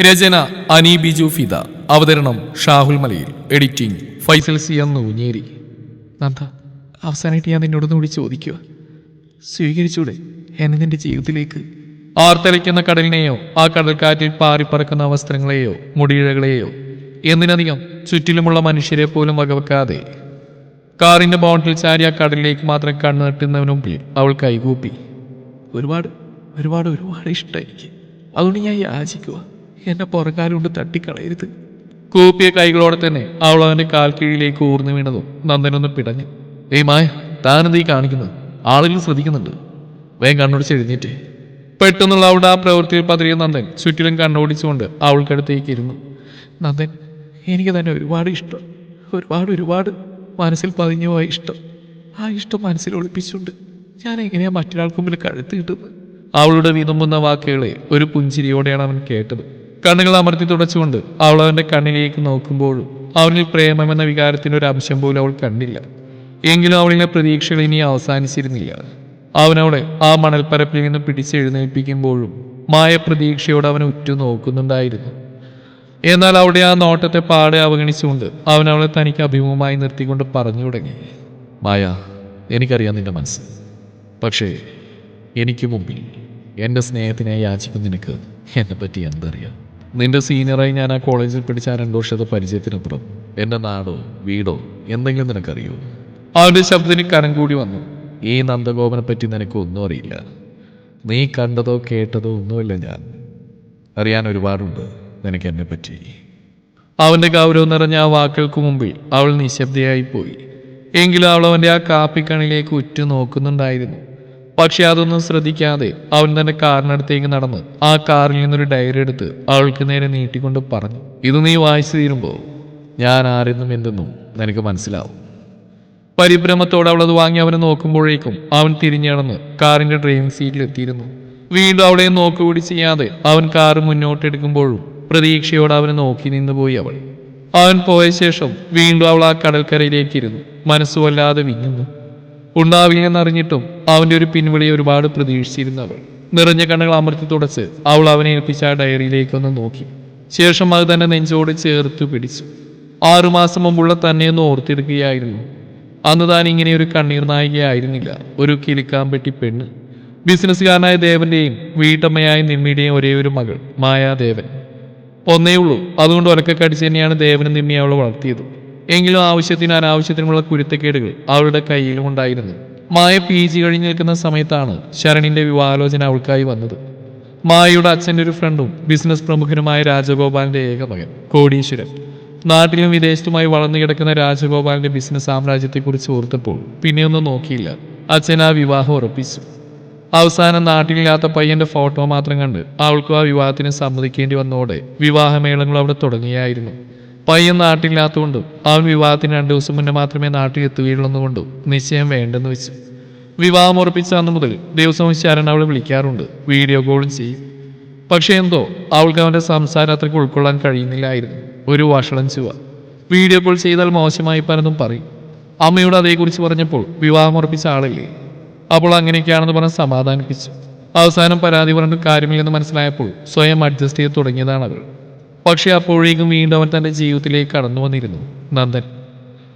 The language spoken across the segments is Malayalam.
രചന അനി ബിജു ഫിദ. അവതരണം ഷാഹുൽ മലയിൽ. എഡിറ്റിംഗ് ഫൈസൽ സി എന്ന് ഊഞ്ഞേരി നന്ദ അവസാനമായിട്ട് ഞാൻ നിന്നോടൊന്നും കൂടി ചോദിക്കുക സ്വീകരിച്ചൂടെ? എന്നെ നിന്റെ ജീവിതത്തിലേക്ക്. ആർത്തലയ്ക്കുന്ന കടലിനെയോ ആ കടൽക്കാറ്റിൽ പാറിപ്പറക്കുന്ന വസ്ത്രങ്ങളെയോ മുടിയിഴകളെയോ എന്തിനധികം ചുറ്റിലുമുള്ള മനുഷ്യരെ പോലും വകവെക്കാതെ. കാറിന്റെ ബോണ്ടിൽ ചാരി ആ കടലിലേക്ക് മാത്രം കണ്ണു നട്ടുന്നതിന് മുമ്പിൽ അവൾ കൈകൂപ്പി. ഒരുപാട് ഒരുപാട് ഒരുപാട് ഇഷ്ടം എനിക്ക്. അതുകൊണ്ട് ഞാൻ യാചിക്കുക എന്നെ പുറകാലുകൊണ്ട് തട്ടിക്കളയരുത്. കൂപ്പിയ കൈകളോടെ തന്നെ അവൾ അവന്റെ കാൽ കീഴിലേക്ക് ഊർന്നു വീണതും നന്ദനൊന്ന് പിടഞ്ഞു. ഏയ് മായ താനെന്ത് കാണിക്കുന്നത്? ആളുകൾ ശ്രദ്ധിക്കുന്നുണ്ട്. വേഗം കണ്ണോടിച്ച് എഴുന്നേറ്റ്. പെട്ടെന്നുള്ള അവളുടെ ആ പ്രവൃത്തിയിൽ പതിരിയ നന്ദൻ ചുറ്റിലും കണ്ണോടിച്ചുകൊണ്ട് അവൾക്കടുത്തേക്ക് ഇരുന്നു. നന്ദൻ എനിക്ക് തന്നെ ഒരുപാട് ഇഷ്ടം. ഒരുപാട് ഒരുപാട് മനസ്സിൽ പതിഞ്ഞു പോയ ഇഷ്ടം. ആ ഇഷ്ടം മനസ്സിൽ ഒളിപ്പിച്ചുകൊണ്ട് ഞാൻ എങ്ങനെയാ മറ്റൊരാൾക്ക് മുമ്പിൽ കഴുത്ത് കിട്ടുന്നത്? അവളുടെ വിതുമ്പുന്ന വാക്കുകളെ ഒരു പുഞ്ചിരിയോടെയാണ് അവൻ കേട്ടത്. കണ്ണുകൾ അമർത്തി തുടച്ചുകൊണ്ട് അവൾ അവന്റെ കണ്ണിലേക്ക് നോക്കുമ്പോഴും അവനിൽ പ്രേമമെന്ന വികാരത്തിന്റെ ഒരു അംശം പോലും അവൾ കണ്ടില്ല. എങ്കിലും അവളിലെ പ്രതീക്ഷകൾ ഇനി അവസാനിച്ചിരുന്നില്ല. അവനവളെ ആ മണൽപ്പരപ്പിൽ നിന്ന് പിടിച്ചെഴുന്നേൽപ്പിക്കുമ്പോഴും മായ പ്രതീക്ഷയോട് അവനെ ഉറ്റു നോക്കുന്നുണ്ടായിരുന്നു എന്നാൽ അവിടെ ആ നോട്ടത്തെ പാടെ അവഗണിച്ചുകൊണ്ട് അവൻ തനിക്ക് അഭിമുഖമായി നിർത്തിക്കൊണ്ട് പറഞ്ഞു തുടങ്ങി. മായ എനിക്കറിയാം നിന്റെ മനസ്സ്. പക്ഷേ എനിക്ക് മുമ്പിൽ എന്റെ സ്നേഹത്തിനായി യാചിക്കും നിനക്ക് എന്നെ പറ്റി എന്തറിയാം? നിന്റെ സീനിയറായി ഞാൻ ആ കോളേജിൽ പിടിച്ച ആ രണ്ടു വർഷത്തെ പരിചയത്തിനപ്പുറം എന്റെ നാടോ വീടോ എന്തെങ്കിലും നിനക്കറിയോ? അവന്റെ ശബ്ദത്തിന് കരം കൂടി വന്നു? ഈ നന്ദഗോപനെ പറ്റി നിനക്ക് ഒന്നും അറിയില്ല. നീ കണ്ടതോ കേട്ടതോ ഒന്നുമില്ല ഞാൻ. അറിയാൻ ഒരുപാടുണ്ട് നിനക്ക് എന്നെ പറ്റി. അവന്റെ ഗൗരവം നിറഞ്ഞ ആ വാക്കുകൾക്ക് മുമ്പിൽ അവൾ നിശബ്ദയായി പോയി. എങ്കിലും അവൾ അവന്റെ ആ കാപ്പിക്കണിലേക്ക് ഉറ്റു നോക്കുന്നുണ്ടായിരുന്നു പക്ഷെ അതൊന്നും ശ്രദ്ധിക്കാതെ അവൻ തന്റെ കാറിനടുത്തേക്ക് നടന്ന് ആ കാറിൽ നിന്നൊരു ഡയറി എടുത്ത് അവൾക്ക് നേരെ നീട്ടിക്കൊണ്ട് പറഞ്ഞു ഇത് നീ വായിച്ചു തീരുമ്പോൾ ഞാൻ ആരെന്നും എന്തെന്നും നിനക്ക് മനസ്സിലാവും. പരിഭ്രമത്തോടെ അവൾ അത് വാങ്ങി അവനെ നോക്കുമ്പോഴേക്കും അവൻ തിരിഞ്ഞടന്ന് കാറിന്റെ ഡ്രൈവിംഗ് സീറ്റിൽ എത്തിയിരുന്നു. വീണ്ടും അവളെ നോക്കുകൂടി ചെയ്യാതെ അവൻ കാറ് മുന്നോട്ടെടുക്കുമ്പോഴും പ്രതീക്ഷയോടെ അവനെ നോക്കി നിന്ന് പോയി അവൾ. അവൻ പോയ ശേഷം വീണ്ടും അവൾ ആ കടൽക്കരയിലേക്കിരുന്നു ഇരുന്നു. മനസ്സ് വല്ലാതെ വിങ്ങുന്നു. ഉണ്ടാവില്ലെന്നറിഞ്ഞിട്ടും അവന്റെ ഒരു പിൻവിളി ഒരുപാട് പ്രതീക്ഷിച്ചിരുന്നു അവൾ നിറഞ്ഞ കണ്ണുകൾ അമർത്തി തുടച്ച് അവൾ അവനെ ഏൽപ്പിച്ച ആ ഡയറിയിലേക്കൊന്ന് നോക്കി. ശേഷം അത് തന്നെ നെഞ്ചോട് ചേർത്ത് പിടിച്ചു. ആറുമാസം മുമ്പുള്ള തന്നെ ഒന്ന് ഓർത്തെടുക്കുകയായിരുന്നു. അന്ന് താൻ ഇങ്ങനെ ഒരു കണ്ണീർ നായികയായിരുന്നില്ല. ഒരു കിലിക്കാമ്പെട്ടി പെണ്ണ്. ബിസിനസ്സുകാരനായ ദേവന്റെയും വീട്ടമ്മയായ നിമ്മിയുടെയും ഒരേ ഒരു മകൾ മായാദേവൻ. ഒന്നേ ഉള്ളൂ അതുകൊണ്ട് ഒലക്കക്കടിച്ച് തന്നെയാണ് ദേവനും നിമ്മി അവളെ വളർത്തിയത്. എങ്കിലും ആവശ്യത്തിന് അനാവശ്യത്തിനുമുള്ള കുരുത്തക്കേടുകൾ അവളുടെ കയ്യിലും ഉണ്ടായിരുന്നു. മായ പി ജി കഴിഞ്ഞ് നിൽക്കുന്ന സമയത്താണ് ശരണിന്റെ വിവാഹാലോചന അവൾക്കായി വന്നത്. മായയുടെ അച്ഛന്റെ ഒരു ഫ്രണ്ടും ബിസിനസ് പ്രമുഖനുമായ രാജഗോപാലിന്റെ ഏക മകൻ കോടീശ്വരൻ. നാട്ടിലും വിദേശത്തുമായി വളർന്നു കിടക്കുന്ന രാജഗോപാലിന്റെ ബിസിനസ് സാമ്രാജ്യത്തെക്കുറിച്ച് ഓർത്തപ്പോൾ പിന്നെയൊന്നും നോക്കിയില്ല. അച്ഛൻ ആ വിവാഹം ഉറപ്പിച്ചു. അവസാനം നാട്ടിലില്ലാത്ത പയ്യന്റെ ഫോട്ടോ മാത്രം കണ്ട് അവൾക്കും ആ വിവാഹത്തിന് സമ്മതിക്കേണ്ടി വന്നതോടെ വിവാഹമേളങ്ങൾ അവിടെ തുടങ്ങിയായിരുന്നു. പയ്യൻ നാട്ടിലില്ലാത്തതുകൊണ്ടും അവൻ വിവാഹത്തിന് രണ്ട് ദിവസം മുന്നേ മാത്രമേ നാട്ടിൽ എത്തുകയുള്ളതുകൊണ്ടും നിശ്ചയം വേണ്ടെന്ന് വെച്ചു. വിവാഹം ഉറപ്പിച്ച അന്ന് മുതൽ ദിവസവും ശരൺ അവളെ വിളിക്കാറുണ്ട്. വീഡിയോ കോളും ചെയ്യും. പക്ഷേ എന്തോ അവൾക്ക് അവന്റെ സംസാരം അത്രയ്ക്ക് ഉൾക്കൊള്ളാൻ കഴിയുന്നില്ലായിരുന്നു. ഒരു വഷളം ചുവ വീഡിയോ കോൾ ചെയ്താൽ മോശമായി പലതും പറയും. അമ്മയോട് അതേക്കുറിച്ച് പറഞ്ഞപ്പോൾ വിവാഹം ഉറപ്പിച്ച ആളില്ലേ? അപ്പോൾ അങ്ങനെയൊക്കെയാണെന്ന് പറഞ്ഞ് സമാധാനിപ്പിച്ചു. അവസാനം പരാതി പറഞ്ഞിട്ട് കാര്യമില്ലെന്ന് മനസ്സിലായപ്പോൾ സ്വയം അഡ്ജസ്റ്റ് ചെയ്ത് തുടങ്ങിയതാണ് അവൾ പക്ഷേ അപ്പോഴേക്കും വീണ്ടും അവൻ തന്റെ ജീവിതത്തിലേക്ക് കടന്നു വന്നിരുന്നു. നന്ദൻ.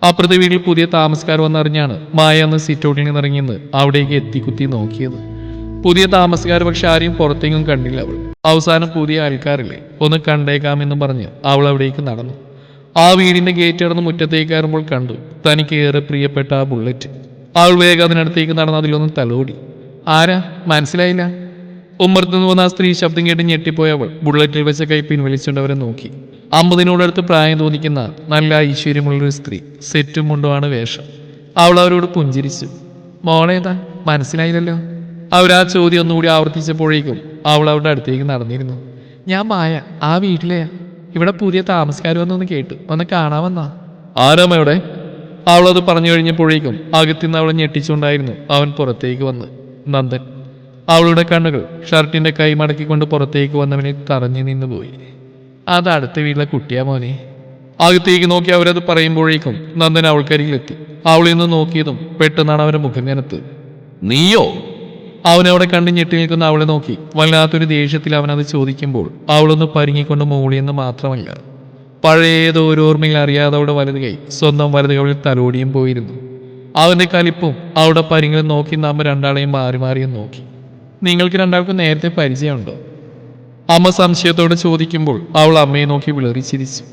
അപ്പുറത്തെ വീട്ടിൽ പുതിയ താമസക്കാർ വന്നറിഞ്ഞാണ് മായ അന്ന് സിറ്റൗട്ടിൽ നിന്നിറങ്ങിയെന്ന് അവിടേക്ക് എത്തിക്കുത്തി നോക്കിയത്. പുതിയ താമസക്കാർ പക്ഷെ ആരെയും പുറത്തേക്കും കണ്ടില്ല അവൾ. അവസാനം പുതിയ ആൾക്കാരില്ലേ ഒന്ന് കണ്ടേക്കാമെന്നും പറഞ്ഞ് അവൾ അവിടേക്ക് നടന്നു. ആ വീടിന്റെ ഗേറ്റ് കടന്ന് മുറ്റത്തേക്ക് കയറുമ്പോൾ കണ്ടു തനിക്ക് ഏറെ പ്രിയപ്പെട്ട ആ ബുള്ളറ്റ് അവൾ വേഗം അതിനടുത്തേക്ക് നടന്ന് അതിലൊന്ന് തലോടി. ആരാ? മനസ്സിലായില്ല. ഉമ്മർത്തുനിന്ന് വന്ന ആ സ്ത്രീ ശബ്ദം കേട്ട് ഞെട്ടിപ്പോയ അവൾ ബുള്ളറ്റിൽ വെച്ച കൈ പിൻവലിച്ചുകൊണ്ട് അവരെ നോക്കി. അമ്പതിനോടടുത്ത് പ്രായം തോന്നിക്കുന്ന നല്ല ഐശ്വര്യമുള്ളൊരു സ്ത്രീ സെറ്റും മുണ്ടുമാണ് വേഷം. അവൾ അവരോട് പുഞ്ചിരിച്ചു. മോളേതാ മനസ്സിലായില്ലല്ലോ? അവരാ ചോദ്യം ഒന്നുകൂടി ആവർത്തിച്ചപ്പോഴേക്കും അവൾ അവരുടെ അടുത്തേക്ക് നടന്നിരുന്നു. ഞാൻ മായ ആ വീട്ടിലെയാ. ഇവിടെ പുതിയ താമസക്കാർ വന്നൊന്ന് കേട്ടു ഒന്ന് കാണാമെന്നാ ആരാമയുടെ അവളത് പറഞ്ഞു കഴിഞ്ഞപ്പോഴേക്കും അകത്തുനിന്ന് അവളെ ഞെട്ടിച്ചുകൊണ്ടായിരുന്നു അവൻ പുറത്തേക്ക് വന്ന്. നന്ദൻ. അവളുടെ കണ്ണുകൾ ഷർട്ടിന്റെ കൈ മടക്കിക്കൊണ്ട് പുറത്തേക്ക് വന്നവനെ തറഞ്ഞു നിന്ന് പോയി അത് അടുത്ത വീട്ടിലെ കുട്ടിയാ മോനെ. അകത്തേക്ക് നോക്കി അവരത് പറയുമ്പോഴേക്കും നന്ദൻ അവൾക്കരികിലെത്തി. അവളിൽ നിന്ന് നോക്കിയതും പെട്ടെന്നാണ് അവന്റെ മുഖം കനത്ത് നീയോ? അവനവിടെ കണ്ട് ഞെട്ടി നിൽക്കുന്ന അവളെ നോക്കി. വല്ലാത്തൊരു ദേഷ്യത്തിൽ അവനത് ചോദിക്കുമ്പോൾ അവളൊന്ന് പരുങ്ങിക്കൊണ്ട് മൂളിയെന്ന് മാത്രമല്ല പഴയതോ ഓർമ്മയിൽ അറിയാതെ അവിടെ വലത് കൈ സ്വന്തം വലത് കൈയിൽ തലോടിയും പോയിരുന്നു. അവന്റെ കലിപ്പും അവിടെ പരിങ്ങളും നോക്കി നമ്മ രണ്ടാളെയും മാറി മാറിയും നോക്കി. നിങ്ങൾക്ക് രണ്ടാൾക്കും നേരത്തെ പരിചയമുണ്ടോ? അമ്മ സംശയത്തോടെ ചോദിക്കുമ്പോൾ അവൾ അമ്മയെ നോക്കി വിളറി ചിരിച്ചു.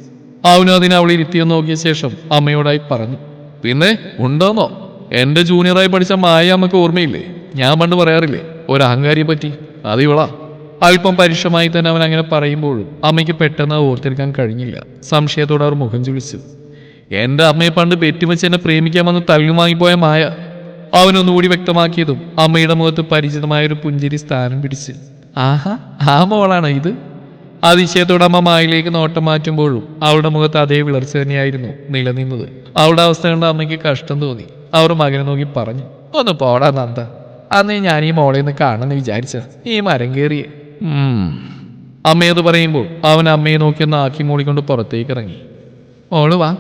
അവനും അതിനെ അവൾ ഇരുത്തിയെന്ന് നോക്കിയ ശേഷം അമ്മയോടായി പറഞ്ഞു പിന്നെ ഉണ്ടോന്നോ? എന്റെ ജൂനിയറായി പഠിച്ച മായ അമ്മയ്ക്ക് ഓർമ്മയില്ലേ? ഞാൻ പണ്ട് പറയാറില്ലേ ഒരു അഹങ്കാരിയെ പറ്റി? അത് ഇവളാ. അല്പം പരുഷമായി തന്നെ അവൻ അങ്ങനെ പറയുമ്പോഴും അമ്മയ്ക്ക് പെട്ടെന്ന് ഓർത്തെടുക്കാൻ കഴിഞ്ഞില്ല. സംശയത്തോടെ അവർ മുഖം ചുളിച്ചു. എന്റെ അമ്മയെ പണ്ട് പെറ്റുവെച്ച് എന്നെ പ്രേമിക്കാമെന്ന് തള്ളി വാങ്ങിപ്പോയ മായ അവനൊന്നുകൂടി വ്യക്തമാക്കിയതും അമ്മയുടെ മുഖത്ത് പരിചിതമായ ഒരു പുഞ്ചിരി സ്ഥാനം പിടിച്ച്. ആഹാ ആ മോളാണ് ഇത്? അതിശയത്തോടെ അമ്മ മായിലേക്ക് നോട്ടം മാറ്റുമ്പോഴും അവളുടെ മുഖത്ത് അതേ വിളർച്ച തന്നെയായിരുന്നു നിലനിന്നത്. അവളുടെ അവസ്ഥ കണ്ട അമ്മയ്ക്ക് കഷ്ടം തോന്നി. അവർ മകനെ നോക്കി പറഞ്ഞു ഒന്ന് പോടാ നന്ദ. അന്ന് ഞാൻ ഈ മോളെ ഒന്ന് കാണണമെന്ന് വിചാരിച്ച. ഈ മരം കയറിയേ. അമ്മയത് പറയുമ്പോൾ അവൻ അമ്മയെ നോക്കിയൊന്ന് ആക്കി മൂടിക്കൊണ്ട് പുറത്തേക്ക് ഇറങ്ങി. മോൾ വാ.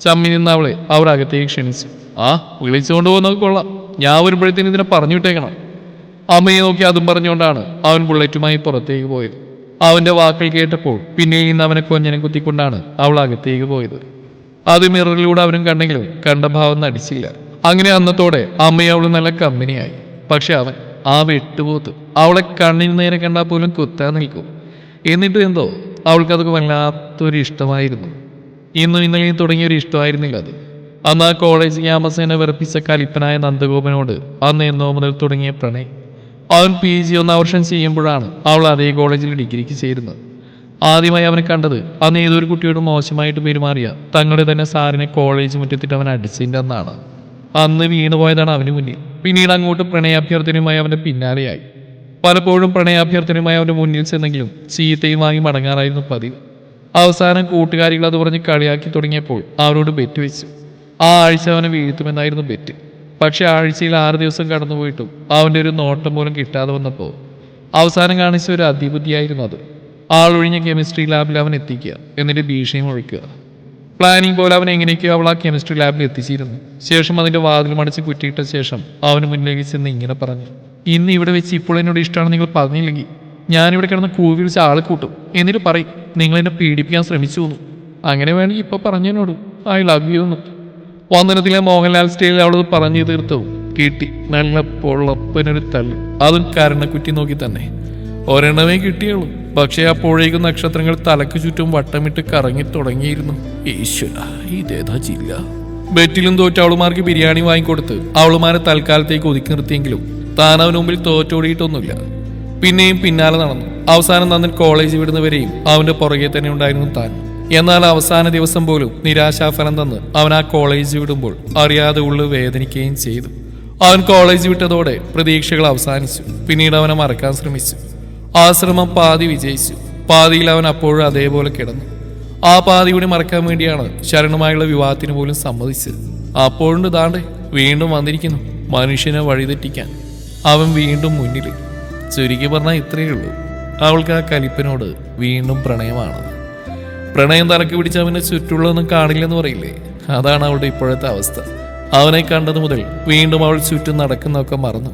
ചമ്മി നിന്ന് അവളെ അവർ അകത്തേക്ക് ക്ഷണിച്ചു. ആ വിളിച്ചുകൊണ്ട് പോകുന്നത് കൊള്ളാം. ഞാൻ വരുമ്പോഴത്തേന് ഇതിനെ പറഞ്ഞു വിട്ടേക്കണം. അമ്മയെ നോക്കി അതും പറഞ്ഞുകൊണ്ടാണ് അവൻ ബുള്ളറ്റുമായി പുറത്തേക്ക് പോയത്. അവന്റെ വാക്കുകൾ കേട്ടപ്പോൾ പിന്നെയും ഇന്ന് അവനെ കൊഞ്ഞനെ കുത്തിക്കൊണ്ടാണ് അവൾ അകത്തേക്ക് പോയത്. അത് മിററിലൂടെ അവനും കണ്ടെങ്കിലും കണ്ട ഭാവം നടിച്ചില്ല. അങ്ങനെ അന്നത്തോടെ അമ്മയെ അവൾ നല്ല കമ്പനിയായി. പക്ഷെ അവൻ ആ വെട്ടുപോത്ത് അവളെ കണ്ണിന് നേരെ കണ്ടാൽ പോലും കുത്താൻ നിൽക്കും. എന്നിട്ട് എന്തോ അവൾക്കതൊക്കെ വല്ലാത്തൊരു ഇഷ്ടമായിരുന്നു ഇന്നും ഇന്നലെയും തുടങ്ങിയൊരു ഇഷ്ടമായിരുന്നില്ല അത്. അന്ന് ആ കോളേജ് ക്യാമ്പസിനെ വിറപ്പിച്ച കലിപ്പനായ നന്ദഗോപനോട് അന്ന് എന്നോ മുതൽ തുടങ്ങിയ പ്രണയം. അവൻ പി ജി ഒന്നാം വർഷം ചെയ്യുമ്പോഴാണ് അവൾ അതേ കോളേജിൽ ഡിഗ്രിക്ക് ചേരുന്നത്. ആദ്യമായി അവനെ കണ്ടത് അന്ന് ഏതൊരു കുട്ടിയോട് മോശമായിട്ട് പെരുമാറിയ തങ്ങളുടെ തന്നെ സാറിനെ കോളേജ് മുറ്റത്തിട്ട് അവൻ അടിച്ചിന്റെ അന്നാണ്. അന്ന് വീണുപോയതാണ് അവന് മുന്നിൽ. പിന്നീട് അങ്ങോട്ട് പ്രണയാഭ്യർത്ഥനയുമായി അവന്റെ പിന്നാലെയായി. പലപ്പോഴും പ്രണയാഭ്യർത്ഥനയുമായി അവന്റെ മുന്നിൽ ചെന്നെങ്കിലും ചീത്തയും വാങ്ങി മടങ്ങാറായിരുന്നു പതിവ്. അവസാനം കൂട്ടുകാരികൾ അത് പറഞ്ഞ് കളിയാക്കി തുടങ്ങിയപ്പോൾ അവരോട് ബെറ്റ് വെച്ചു. ആ ആഴ്ച അവനെ വീഴ്ത്തുമെന്നായിരുന്നു ബെറ്റ്. പക്ഷെ ആഴ്ചയിൽ ആറ് ദിവസം കടന്നുപോയിട്ടും അവന്റെ ഒരു നോട്ടം പോലും കിട്ടാതെ വന്നപ്പോൾ അവസാനം കാണിച്ച ഒരു അതിബുദ്ധിയായിരുന്നു അത്. ആളൊഴിഞ്ഞ കെമിസ്ട്രി ലാബിൽ അവൻ എത്തിക്കുക എന്നിട്ട് ഭീഷണി ഒഴിക്കുക. പ്ലാനിങ് പോലെ അവൻ എങ്ങനെയൊക്കെയോ അവൾ ആ കെമിസ്ട്രി ലാബിൽ എത്തിച്ചിരുന്നു. ശേഷം അതിന്റെ വാതിൽ മടച്ച് കുറ്റിയിട്ട ശേഷം അവന് മുന്നിലേക്ക് ചെന്ന് ഇങ്ങനെ പറഞ്ഞു ഇന്ന് ഇവിടെ വെച്ച് ഇപ്പോൾ എന്നോട് ഇഷ്ടമാണെന്ന് നിങ്ങൾ പറഞ്ഞില്ലെങ്കിൽ ഞാനിവിടെ കിടന്ന് കൂവി വിളിച്ച് ആളെ കൂട്ടും. എന്നിട്ട് പറയും നിങ്ങൾ എന്നെ പീഡിപ്പിക്കാൻ ശ്രമിച്ചു എന്ന് അങ്ങനെ വേണമെങ്കിൽ ഇപ്പോൾ പറഞ്ഞതിനോട് ഐ ലവ് യു എന്ന് വന്ദനത്തിലെ മോഹൻലാൽ സ്റ്റൈലിൽ അവളത് പറഞ്ഞു തീർത്തു കിട്ടി. നല്ല പൊള്ളപ്പനൊരു തള്ളി അതും കരണക്കുറ്റി നോക്കി തന്നെ. ഒരെണ്ണമേ കിട്ടിയുള്ളൂ. പക്ഷേ അപ്പോഴേക്കും നക്ഷത്രങ്ങൾ തലക്ക് ചുറ്റും വട്ടമിട്ട് കറങ്ങി തുടങ്ങിയിരുന്നു. ഈശ്വര ഇതേതാ ജില്ല. ബെറ്റിലും തോറ്റ അവളുമാർക്ക് ബിരിയാണി വാങ്ങിക്കൊടുത്ത് അവളുമാരെ തൽക്കാലത്തേക്ക് ഒതുക്കി നിർത്തിയെങ്കിലും താൻ അവന് മുമ്പിൽ തോറ്റോടിയിട്ടൊന്നുമില്ല. പിന്നെയും പിന്നാലെ നടന്നു. അവസാനം നന്ദൻ കോളേജ് വിടുന്നവരെയും അവന്റെ പുറകെ തന്നെ ഉണ്ടായിരുന്നു താൻ. എന്നാൽ അവസാന ദിവസം പോലും നിരാശാഫലം തന്ന് അവൻ ആ കോളേജ് വിടുമ്പോൾ അറിയാതെ ഉള്ളു വേദനിക്കുകയും ചെയ്തു. അവൻ കോളേജ് വിട്ടതോടെ പ്രതീക്ഷകൾ അവസാനിച്ചു. പിന്നീട് അവനെ മറക്കാൻ ശ്രമിച്ചു. ആ ശ്രമം പാതി വിജയിച്ചു. പാതിയിൽ അവൻ അപ്പോഴും അതേപോലെ കിടന്നു. ആ പാതി കൂടി മറക്കാൻ വേണ്ടിയാണ് ശരണുമായുള്ള വിവാഹത്തിന് പോലും സമ്മതിച്ചത്. അപ്പോഴുണ്ട് താണ്ടെ വീണ്ടും വന്നിരിക്കുന്നു. മനുഷ്യനെ വഴിതെറ്റിക്കാൻ. അവൻ വീണ്ടും മുന്നിൽ. ചുരുക്കി പറഞ്ഞാൽ ഇത്രയേ ഉള്ളൂ. അവൾക്ക് ആ കലിപ്പനോട് വീണ്ടും പ്രണയമാണ് പ്രണയം തലക്ക് പിടിച്ച് അവനെ ചുറ്റുള്ളതൊന്നും കാണില്ലെന്ന് പറയില്ലേ? അതാണ് അവളുടെ ഇപ്പോഴത്തെ അവസ്ഥ. അവനെ കണ്ടത് മുതൽ വീണ്ടും അവൾ ചുറ്റും നടക്കുന്നതൊക്കെ മറന്നു.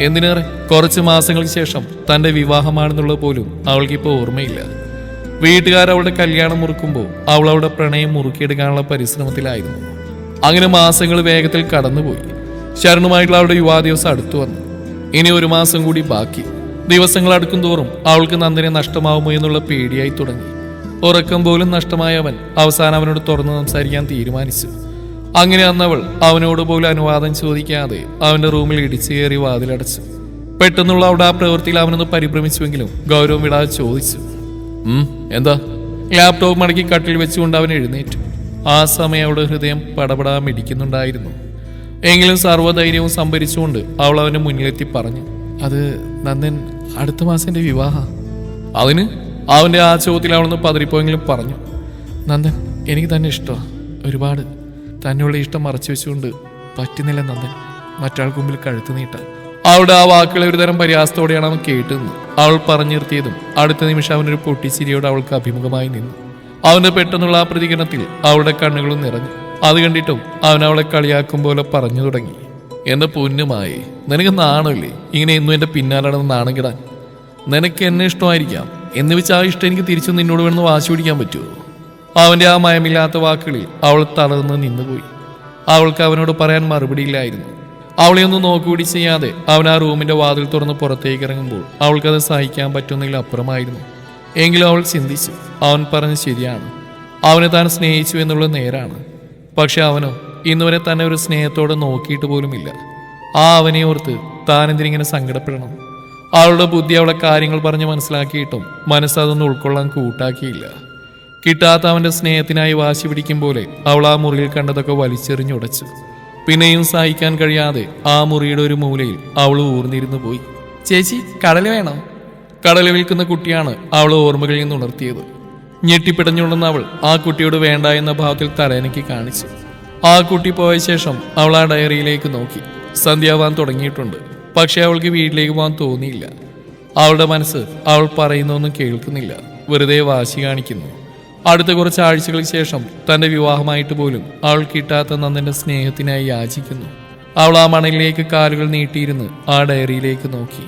എന്തിനേറെ? കുറച്ച് മാസങ്ങൾക്ക് ശേഷം തന്റെ വിവാഹമാണെന്നുള്ളത് പോലും അവൾക്കിപ്പോൾ ഓർമ്മയില്ല. വീട്ടുകാർ അവളുടെ കല്യാണം മുറുക്കുമ്പോൾ അവൾ അവളുടെ പ്രണയം മുറുക്കിയെടുക്കാനുള്ള പരിശ്രമത്തിലായിരുന്നു. അങ്ങനെ മാസങ്ങൾ വേഗത്തിൽ കടന്നുപോയി. ശരണുമായിട്ടുള്ള അവളുടെ യുവാ ദിവസം അടുത്തു വന്നു. ഇനി ഒരു മാസം കൂടി ബാക്കി. ദിവസങ്ങൾ അടുക്കും തോറും അവൾക്ക് നന്ദിനെ നഷ്ടമാവുമോ എന്നുള്ള പേടിയായി തുടങ്ങി. ഉറക്കം പോലും നഷ്ടമായ അവൻ അവസാനം അവനോട് തുറന്നു സംസാരിക്കാൻ തീരുമാനിച്ചു. അങ്ങനെ അന്നവൾ അവനോട് പോലും അനുവാദം ചോദിക്കാതെ അവന്റെ റൂമിൽ ഇടിച്ചു കയറി വാതിലടച്ചു. പെട്ടെന്നുള്ള അവിടെ ആ പ്രവൃത്തിയിൽ അവനൊന്ന് പരിഭ്രമിച്ചുവെങ്കിലും ഗൗരവം വിടാതെ ചോദിച്ചു എന്താ? ലാപ്ടോപ്പ് മടക്കി കട്ടിൽ വെച്ചുകൊണ്ട് അവൻ എഴുന്നേറ്റു. ആ സമയം അവളുടെ ഹൃദയം പടപടാ മിടിക്കുന്നുണ്ടായിരുന്നു എങ്കിലും സർവധൈര്യവും സംഭരിച്ചുകൊണ്ട് അവൾ അവന് മുന്നിലെത്തി പറഞ്ഞു അത് നന്ദൻ അടുത്ത മാസം വിവാഹ. അതിന്? അവന്റെ ആ ചോദ്യത്തിൽ അവളൊന്ന് പതറിപ്പോയെങ്കിലും പറഞ്ഞു നന്ദൻ എനിക്ക് തന്നെ ഇഷ്ടമാണ് ഒരുപാട്. തന്നെയുള്ള ഇഷ്ടം മറച്ചു വെച്ചുകൊണ്ട് പറ്റുന്നില്ല നന്ദൻ. മറ്റാൾക്ക് മുമ്പിൽ കഴുത്ത് നീട്ടാൻ. അവളുടെ ആ വാക്കുകളെ ഒരു തരം പരിഹാസത്തോടെയാണ് അവൻ കേട്ടുന്നത് അവൾ പറഞ്ഞു നിർത്തിയതും അടുത്ത നിമിഷം അവനൊരു പൊട്ടിച്ചിരിയോട് അവൾക്ക് അഭിമുഖമായി നിന്നു. അവന്റെ പെട്ടെന്നുള്ള ആ പ്രതികരണത്തിൽ അവളുടെ കണ്ണുകളും നിറഞ്ഞു. അത് കണ്ടിട്ടും അവൻ അവളെ കളിയാക്കും പോലെ പറഞ്ഞു തുടങ്ങി. എന്റെ പൊന്നുമായി നിനക്ക് നാണമില്ലേ? ഇങ്ങനെ ഇന്നും എന്റെ പിന്നാലെ നടന്ന് നാണം കിടാൻ. നിനക്ക് എന്നെ ഇഷ്ടമായിരിക്കാം. എന്ന് വെച്ച് ആ ഇഷ്ടം എനിക്ക് തിരിച്ചു നിന്നോട് വേണമെന്ന് വാശി പിടിക്കാൻ പറ്റുമോ? അവന്റെ ആ മയമില്ലാത്ത വാക്കുകളിൽ അവൾ തളർന്ന് നിന്നുപോയി. അവൾക്ക് അവനോട് പറയാൻ മറുപടിയില്ലായിരുന്നു. അവളെ ഒന്ന് നോക്കുകൂടി ചെയ്യാതെ അവൻ ആ റൂമിന്റെ വാതിൽ തുറന്ന് പുറത്തേക്ക് ഇറങ്ങുമ്പോൾ അവൾക്കത് സഹിക്കാൻ പറ്റുന്നതിൽ അപ്പുറമായിരുന്നു. എങ്കിലും അവൾ ചിന്തിച്ചു അവൻ പറഞ്ഞ് ശരിയാണ്. അവനെ താൻ സ്നേഹിച്ചു എന്നുള്ള നേരാണ്. പക്ഷെ അവനോ ഇന്നുവരെ തന്നെ ഒരു സ്നേഹത്തോടെ നോക്കിയിട്ട് പോലുമില്ല. ആ അവനെ ഓർത്ത് താൻ എന്തിനിങ്ങനെ സങ്കടപ്പെടണം? അവളുടെ ബുദ്ധി അവളെ കാര്യങ്ങൾ പറഞ്ഞ് മനസ്സിലാക്കിയിട്ടും മനസ്സതൊന്നും ഉൾക്കൊള്ളാൻ കൂട്ടാക്കിയില്ല. കിട്ടാത്ത അവന്റെ സ്നേഹത്തിനായി വാശി പിടിക്കും പോലെ അവൾ ആ മുറിയിൽ കണ്ടതൊക്കെ വലിച്ചെറിഞ്ഞുടച്ചു പിന്നെയും സഹിക്കാൻ കഴിയാതെ ആ മുറിയുടെ ഒരു മൂലയിൽ അവൾ ഊർന്നിരുന്നു പോയി. ചേച്ചി കടൽ വേണം? കടൽ വിൽക്കുന്ന കുട്ടിയാണ് അവൾ ഓർമ്മകളിൽ നിന്ന് ഉണർത്തിയത്. ഞെട്ടിപ്പിടഞ്ഞുണ്ടെന്ന് അവൾ ആ കുട്ടിയോട് വേണ്ട എന്ന ഭാവത്തിൽ തലയനയ്ക്ക് കാണിച്ചു. ആ കുട്ടി പോയ ശേഷം അവൾ ആ ഡയറിയിലേക്ക് നോക്കി. സന്ധ്യാവാൻ തുടങ്ങിയിട്ടുണ്ട്. പക്ഷെ അവൾക്ക് വീട്ടിലേക്ക് പോകാൻ തോന്നിയില്ല. അവളുടെ മനസ്സ് അവൾ പറയുന്നൊന്നും കേൾക്കുന്നില്ല. വെറുതെ വാശി കാണിക്കുന്നു. അടുത്ത കുറച്ച് ആഴ്ചകൾക്ക് ശേഷം തന്റെ വിവാഹമായിട്ട് പോലും അവൾ കിട്ടാത്ത നന്ദന്റെ സ്നേഹത്തിനായി യാചിക്കുന്നു. അവൾ ആ മണലിലേക്ക് കാലുകൾ നീട്ടിയിരുന്ന് ആ ഡയറിയിലേക്ക് നോക്കി.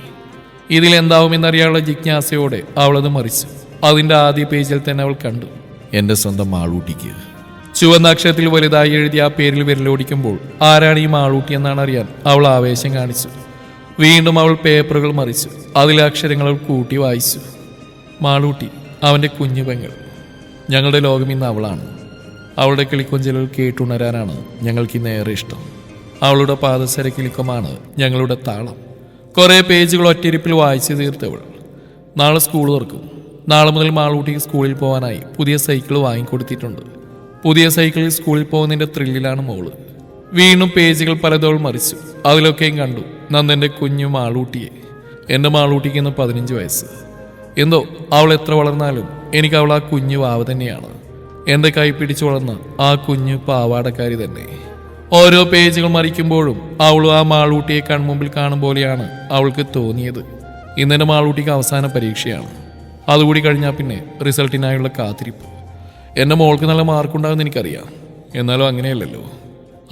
ഇതിൽ എന്താവുമെന്നറിയാനുള്ള ജിജ്ഞാസയോടെ അവളത് മറിച്ചു. അതിന്റെ ആദ്യ പേജിൽ തന്നെ അവൾ കണ്ടു. എന്റെ സ്വന്തം മാളൂട്ടിക്ക്. ചുവന്ന അക്ഷരത്തിൽ വലുതായി എഴുതിയ ആ പേരിൽ വിരലോടിക്കുമ്പോൾ ആരാണ് ഈ മാളൂട്ടി എന്നാണ് അറിയാൻ അവൾ ആവേശം കാണിച്ചു. വീണ്ടും അവൾ പേപ്പറുകൾ മറിച്ചു. അതിലെ അക്ഷരങ്ങൾ അവൾ കൂട്ടി വായിച്ചു. മാളൂട്ടി അവന്റെ കുഞ്ഞു പെങ്ങൾ. ഞങ്ങളുടെ ലോകം ഇന്ന് അവളാണ്. അവളുടെ കിളിക്കൊഞ്ചലുകൾ കേട്ടുണരാനാണ് ഞങ്ങൾക്ക് ഇന്ന് ഏറെ ഇഷ്ടം. അവളുടെ പാദസര കിളിക്കമാണ് ഞങ്ങളുടെ താളം. കുറേ പേജുകൾ ഒറ്റയിരിപ്പിൽ വായിച്ചു തീർത്തവൾ. നാളെ സ്കൂൾ തുറക്കും. നാളെ മുതൽ മാളൂട്ടിക്ക് സ്കൂളിൽ പോകാനായി പുതിയ സൈക്കിൾ വാങ്ങിക്കൊടുത്തിട്ടുണ്ട്. പുതിയ സൈക്കിളിൽ സ്കൂളിൽ പോകുന്നതിന്റെ ത്രില്ലിലാണ് മോൾ. വീണ്ടും പേജുകൾ പലതോൾ മറിച്ചു. അതിലൊക്കെയും കണ്ടു നന്ദന്റെ കുഞ്ഞു മാളൂട്ടിയെ. എന്റെ മാളൂട്ടിക്ക് ഇന്ന് പതിനഞ്ച് വയസ്സ്. എന്തോ അവൾ എത്ര വളർന്നാലും എനിക്ക് അവൾ ആ കുഞ്ഞു വാവ തന്നെയാണ്. എന്റെ കൈ പിടിച്ചു വളർന്ന ആ കുഞ്ഞു പാവാടക്കാരി തന്നെ. ഓരോ പേജുകൾ മറിക്കുമ്പോഴും അവളും ആ മാളൂട്ടിയെ കൺമുമ്പിൽ കാണും പോലെയാണ് അവൾക്ക് തോന്നിയത്. ഇന്നെന്റെ മാളൂട്ടിക്ക് അവസാന പരീക്ഷയാണ്. അതുകൂടി കഴിഞ്ഞാൽ പിന്നെ റിസൾട്ടിനായുള്ള കാത്തിരിപ്പ്. എന്റെ മോൾക്ക് നല്ല മാർക്കുണ്ടാകുമെന്ന് എനിക്കറിയാം. എന്നാലും അങ്ങനെയല്ലല്ലോ.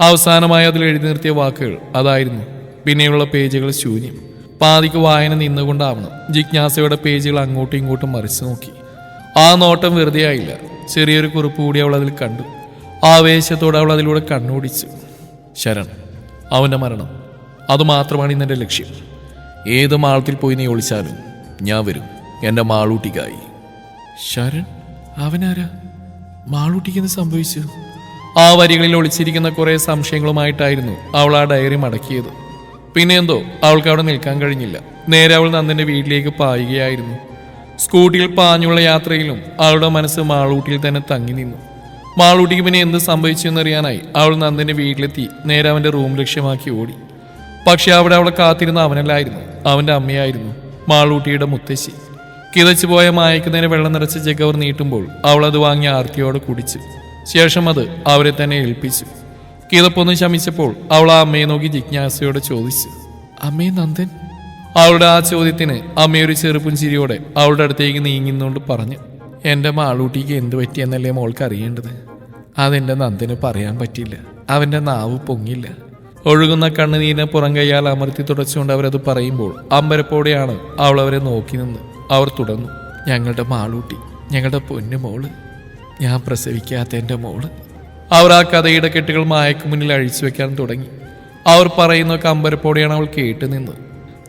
അവസാനമായി അതിൽ എഴുതി നിർത്തിയ വാക്കുകൾ അതായിരുന്നു. പിന്നെയുള്ള പേജുകൾ ശൂന്യം. പാതിക്ക് വായന നിന്നുകൊണ്ടാവണം. ജിജ്ഞാസയുടെ പേജുകൾ അങ്ങോട്ടും ഇങ്ങോട്ടും മറിച്ചു നോക്കി. ആ നോട്ടം വെറുതെ ആയില്ല. ചെറിയൊരു കുറിപ്പ് കൂടി അവൾ അതിൽ കണ്ടു. ആവേശത്തോടെ അവൾ അതിലൂടെ കണ്ണോടിച്ചു. ശരൺ അവന്റെ മരണം. അതുമാത്രമാണ് ഇന്നെന്റെ ലക്ഷ്യം. ഏത് മാളത്തിൽ പോയി നീ ഒളിച്ചാലും ഞാൻ വരും. എന്റെ മാളൂട്ടിക്കായി. ശരൺ? അവനാരാ? മാളൂട്ടിക്ക് സംഭവിച്ചു? ആ വരികളിൽ ഒളിച്ചിരിക്കുന്ന കുറെ സംശയങ്ങളുമായിട്ടായിരുന്നു അവൾ ആ ഡയറി മടക്കിയത്. പിന്നെ എന്തോ അവൾക്ക് അവിടെ നിൽക്കാൻ കഴിഞ്ഞില്ല. നേരെ അവൾ നന്ദന്റെ വീട്ടിലേക്ക് പായുകയായിരുന്നു. സ്കൂട്ടിയിൽ പാഞ്ഞുള്ള യാത്രയിലും അവളുടെ മനസ്സ് മാളൂട്ടിയിൽ തന്നെ തങ്ങി നിന്നു. മാളൂട്ടിക്ക് പിന്നെ എന്ത് സംഭവിച്ചു എന്നറിയാനായി അവൾ നന്ദന്റെ വീട്ടിലെത്തി നേരെ അവന്റെ റൂം ലക്ഷ്യമാക്കി ഓടി. പക്ഷെ അവിടെ അവളെ കാത്തിരുന്ന അവനല്ലായിരുന്നു അവന്റെ അമ്മയായിരുന്നു മാളൂട്ടിയുടെ മുത്തശ്ശി. കിതച്ചു പോയ മായക്കുന്നതിന് വെള്ളം നിറച്ച് ജഗവർ നീട്ടുമ്പോൾ അവൾ അത് വാങ്ങി ആർത്തിയോടെ കുടിച്ചു. ശേഷം അത് അവരെ തന്നെ ഏൽപ്പിച്ചു. കിതപ്പൊന്ന് ശമിച്ചപ്പോൾ അവൾ ആ അമ്മയെ നോക്കി ജിജ്ഞാസയോടെ ചോദിച്ചു അമ്മേ നന്ദൻ? അവളുടെ ആ ചോദ്യത്തിന് അമ്മയൊരു ചെറുപ്പുഞ്ചിരിയോടെ അവളുടെ അടുത്തേക്ക് നീങ്ങുന്നുകൊണ്ട് പറഞ്ഞു എന്റെ മാളൂട്ടിക്ക് എന്ത് പറ്റിയെന്നല്ലേ മോൾക്ക് അറിയേണ്ടത്? അതെന്റെ നന്ദന് പറയാൻ പറ്റില്ല. അവന്റെ നാവ് പൊങ്ങില്ല. ഒഴുകുന്ന കണ്ണുനീരിനെ പുറം കൈയാൽ അമർത്തി തുടച്ചുകൊണ്ട് അവരത് പറയുമ്പോൾ അമ്പരപ്പോടെയാണ് അവൾ അവരെ നോക്കി നിന്ന്. അവർ തുടർന്നു ഞങ്ങളുടെ മാളൂട്ടി ഞങ്ങളുടെ പൊന്നു മോൾ ഞാൻ പ്രസവിക്കാത്ത എന്റെ മോൾ. അവർ ആ കഥയുടെ കെട്ടുകൾ മായക്ക് മുന്നിൽ അഴിച്ചു വെക്കാൻ തുടങ്ങി. അവർ പറയുന്ന അമ്പരപ്പോടെയാണ് അവൾ കേട്ട് നിന്ന്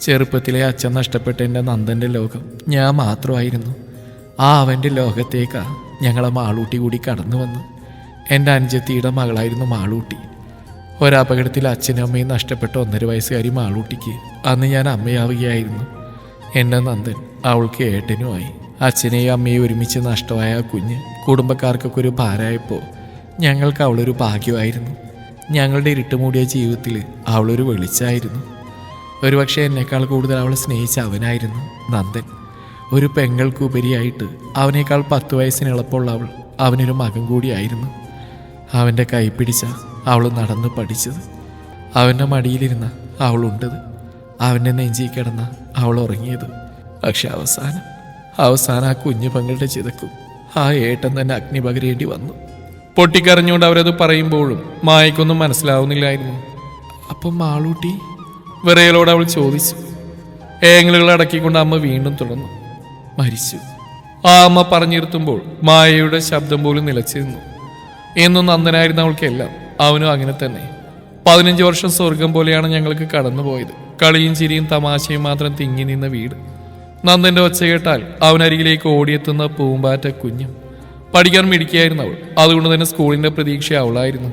ചെറുപ്പത്തിലെ അച്ഛൻ നഷ്ടപ്പെട്ട എന്റെ നന്ദന്റെ ലോകം ഞാൻ മാത്രമായിരുന്നു. ആ അവന്റെ ലോകത്തേക്കാ ഞങ്ങളെ മാളൂട്ടി കൂടി കടന്നു വന്നു. എന്റെ അനുജത്തിയുടെ മകളായിരുന്നു മാളൂട്ടി. ഒരപകടത്തിൽ അച്ഛനും അമ്മയും നഷ്ടപ്പെട്ട ഒന്നര വയസ്സുകാരി മാളൂട്ടിക്ക് അന്ന് ഞാൻ അമ്മയാവുകയായിരുന്നു. എന്റെ നന്ദൻ അവൾക്ക് ഏട്ടനുമായി. അച്ഛനെയും അമ്മയും ഒരുമിച്ച് നഷ്ടമായ ആ കുഞ്ഞ് കുടുംബക്കാർക്കൊക്കെ ഒരു ഭാരമായപ്പോൾ ഞങ്ങൾക്ക് അവളൊരു ഭാഗ്യമായിരുന്നു. ഞങ്ങളുടെ ഇരുട്ടുമൂടിയ ജീവിതത്തിൽ അവളൊരു വെളിച്ചായിരുന്നു ഒരുപക്ഷെ എന്നേക്കാൾ കൂടുതൽ അവളെ സ്നേഹിച്ച അവനായിരുന്നു നന്ദൻ. ഒരു പെങ്ങൾക്കുപരിയായിട്ട് അവനേക്കാൾ പത്ത് വയസ്സിന് എളുപ്പമുള്ള അവൾ അവനൊരു മകൻ കൂടിയായിരുന്നു. അവന്റെ കൈ പിടിച്ച അവൾ നടന്ന് പഠിച്ചത്. അവന്റെ മടിയിലിരുന്ന അവളുണ്ടത്. അവന്റെ നെഞ്ചിൽ കിടന്ന അവൾ ഉറങ്ങിയത്. പക്ഷെ അവസാനം അവസാനം ആ കുഞ്ഞു പെങ്ങളുടെ ചിതക്കും ആ ഏട്ടൻ തന്നെ അഗ്നി പകരേണ്ടി വന്നു. പൊട്ടിക്കരഞ്ഞുകൊണ്ട് അവരത് പറയുമ്പോഴും മായക്കൊന്നും മനസ്സിലാവുന്നില്ലായിരുന്നു. അപ്പം മാളൂട്ടി? വിറയലോട് അവൾ ചോദിച്ചു. ഏങ്ങലുകൾ അടക്കിക്കൊണ്ട് അമ്മ വീണ്ടും തുടർന്നു മരിച്ചു. ആ അമ്മ പറഞ്ഞിരുത്തുമ്പോൾ മായയുടെ ശബ്ദം പോലും നിലച്ചിരുന്നു. എന്നും നന്ദനായിരുന്ന അവൾക്കെല്ലാം. അവനും അങ്ങനെ തന്നെ. പതിനഞ്ച് വർഷം സ്വർഗം പോലെയാണ് ഞങ്ങൾക്ക് കടന്നുപോയത്. കളിയും ചിരിയും തമാശയും മാത്രം തിങ്ങി നിന്ന വീട്. നന്ദന്റെ ഒച്ച കേട്ടാൽ അവനരികിലേക്ക് ഓടിയെത്തുന്ന പൂമ്പാറ്റ കുഞ്ഞും പഠിക്കാൻ മിടിക്കുകയായിരുന്നു അവൾ. അതുകൊണ്ട് തന്നെ സ്കൂളിന്റെ പ്രതീക്ഷ അവളായിരുന്നു.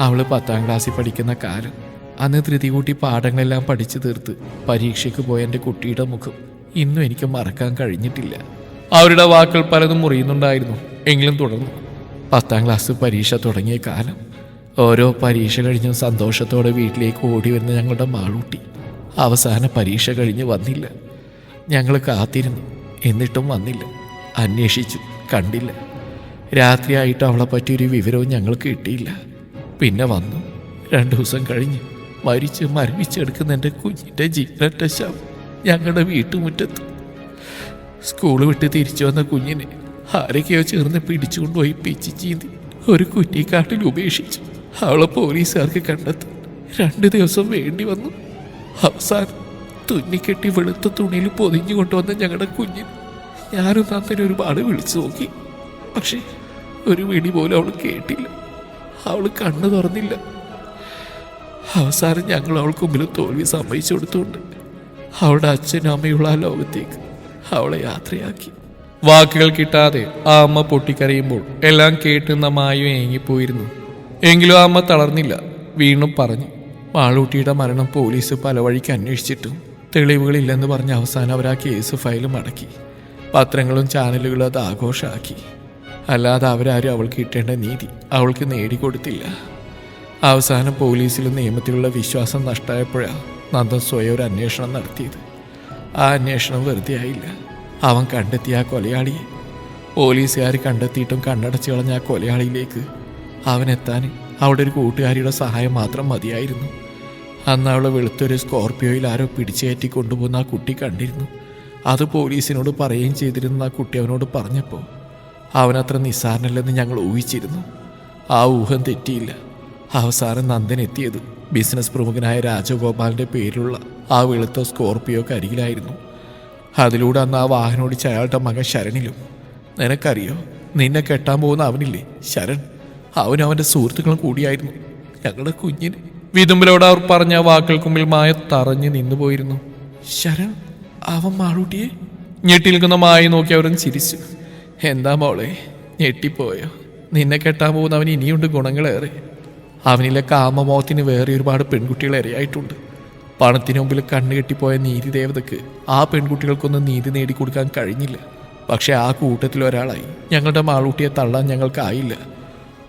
അവൾ പത്താം ക്ലാസ്സിൽ പഠിക്കുന്ന കാലം അന്ന് ധൃതി കൂട്ടി പാഠങ്ങളെല്ലാം പഠിച്ചു തീർത്ത് പരീക്ഷയ്ക്ക് പോയ എന്റെ കുട്ടിയുടെ മുഖം ഇന്നും എനിക്ക് മറക്കാൻ കഴിഞ്ഞിട്ടില്ല. അവരുടെ വാക്കുകൾ പലതും മുറിയുന്നുണ്ടായിരുന്നു. എങ്കിലും തുടർന്നു പത്താം ക്ലാസ് പരീക്ഷ തുടങ്ങിയ കാലം ഓരോ പരീക്ഷ കഴിഞ്ഞും സന്തോഷത്തോടെ വീട്ടിലേക്ക് ഓടി വരുന്ന ഞങ്ങളുടെ മാളൂട്ടി അവസാന പരീക്ഷ കഴിഞ്ഞ് വന്നില്ല. ഞങ്ങൾ കാത്തിരുന്നു. എന്നിട്ടും വന്നില്ല. അന്വേഷിച്ചു. കണ്ടില്ല. രാത്രിയായിട്ട് അവളെ പറ്റിയൊരു വിവരവും ഞങ്ങൾക്ക് കിട്ടിയില്ല. പിന്നെ വന്നു. രണ്ടു ദിവസം കഴിഞ്ഞ് മരിച്ച് മരവിച്ചെടുക്കുന്ന എന്റെ കുഞ്ഞിന്റെ ജീവനറ്റ ശവം ഞങ്ങളുടെ വീട്ടുമുറ്റത്ത്. സ്കൂൾ വിട്ട് തിരിച്ചു വന്ന കുഞ്ഞിനെ ആരൊക്കെയോ ചേർന്ന് പിടിച്ചുകൊണ്ടുപോയി പിച്ച് ചീന്തി ഒരു കുറ്റിക്കാട്ടിൽ ഉപേക്ഷിച്ചു. അവളെ പോലീസുകാർക്ക് കണ്ടെത്താൻ രണ്ട് ദിവസം വേണ്ടി വന്നു. അവസാനം തുന്നിക്കെട്ടി വെളുത്ത തുണിയിൽ പൊതിഞ്ഞു കൊണ്ടുവന്ന ഞങ്ങളുടെ കുഞ്ഞിന് ഞാനും നന്ദനെ ഒരുപാട് വിളിച്ചു നോക്കി. പക്ഷേ ഒരു വിളി പോലും അവൾ കേട്ടില്ല. അവൾ കണ്ണു തുറന്നില്ല. അവസാനം ഞങ്ങൾ അവൾക്ക് മുമ്പിൽ തോൽവി സമ്മതിച്ചു കൊടുത്തുകൊണ്ട് അവളുടെ അച്ഛനും അമ്മയുള്ള ആ ലോകത്തേക്ക് അവളെ യാത്രയാക്കി. വാക്കുകൾ കിട്ടാതെ ആ അമ്മ പൊട്ടിക്കരയുമ്പോൾ എല്ലാം കേട്ടുന്ന മായു ഏങ്ങിപ്പോയിരുന്നു. എങ്കിലും ആ അമ്മ തളർന്നില്ല. വീണ്ടും പറഞ്ഞു മാളൂട്ടിയുടെ മരണം പോലീസ് പല വഴിക്ക് അന്വേഷിച്ചിട്ടും തെളിവുകളില്ലെന്ന് പറഞ്ഞ് അവസാനം അവർ ആ കേസ് ഫയൽ മടക്കി. പത്രങ്ങളും ചാനലുകളും അത് ആഘോഷമാക്കി അല്ലാതെ അവരാരും അവൾക്ക് കിട്ടേണ്ട നീതി അവൾക്ക് നേടിക്കൊടുത്തില്ല. അവസാനം പോലീസിലും നിയമത്തിലുള്ള വിശ്വാസം നഷ്ടമായപ്പോഴാണ് നന്ദൻ സ്വയം ഒരു അന്വേഷണം നടത്തിയത്. ആ അന്വേഷണം വെറുതെ ആയില്ല. അവൻ കണ്ടെത്തിയ ആ കൊലയാളിയെ. പോലീസുകാർ കണ്ടെത്തിയിട്ടും കണ്ണടച്ചു കളഞ്ഞ ആ കൊലയാളിയിലേക്ക് അവനെത്താൻ അവിടെ ഒരു കൂട്ടുകാരിയുടെ സഹായം മാത്രം മതിയായിരുന്നു. അന്ന് അവളെ വെളുത്തൊരു സ്കോർപ്പിയോയിൽ ആരോ പിടിച്ചേറ്റി കൊണ്ടുപോകുന്ന ആ കുട്ടി കണ്ടിരുന്നു. അത് പോലീസിനോട് പറയുകയും ചെയ്തിരുന്ന ആ കുട്ടി അവനോട് പറഞ്ഞപ്പോൾ. അവനത്ര നിസ്സാരനല്ലെന്ന് ഞങ്ങൾ ഊഹിച്ചിരുന്നു. ആ ഊഹം തെറ്റിയില്ല. അവസാനം നന്ദൻ എത്തിയത് ബിസിനസ് പ്രമുഖനായ രാജഗോപാലിന്റെ പേരിലുള്ള ആ വെളുത്ത സ്കോർപ്പിയോക്ക് അരികിലായിരുന്നു. അതിലൂടെ അന്ന് ആ വാഹനം ഓടിച്ച അയാളുടെ മകൻ ശരണിലും. നിനക്കറിയോ? നിന്നെ കെട്ടാൻ പോകുന്ന അവനില്ലേ? ശരൺ അവൻ അവന്റെ സുഹൃത്തുക്കളും കൂടിയായിരുന്നു. ഞങ്ങളുടെ കുഞ്ഞിന് വിതുമ്പിലോട് അവർ പറഞ്ഞ വാക്കുകൾക്ക് മുമ്പിൽ മായ തറഞ്ഞു നിന്നുപോയിരുന്നു ശരൺ അവൻ മാളൂട്ടിയെ? ഞെട്ടി നിൽക്കുന്ന മായ നോക്കി അവരും ചിരിച്ചു. എന്താ മോളെ ഞെട്ടിപ്പോയോ? നിന്നെ കെട്ടാൻ പോകുന്ന അവൻ ഇനിയുണ്ട് ഗുണങ്ങളേറെ. അവനിലെ കാമമോഹത്തിന് വേറെ ഒരുപാട് പെൺകുട്ടികൾ ഇരയായിട്ടുണ്ട്. പണത്തിന് മുമ്പിൽ കണ്ണു കെട്ടിപ്പോയ നീതി ദേവതക്ക് ആ പെൺകുട്ടികൾക്കൊന്നും നീതി നേടിക്കൊടുക്കാൻ കഴിഞ്ഞില്ല. പക്ഷെ ആ കൂട്ടത്തിൽ ഒരാളായി. ഞങ്ങളുടെ മാളൂട്ടിയെ തള്ളാൻ ഞങ്ങൾക്കായില്ല.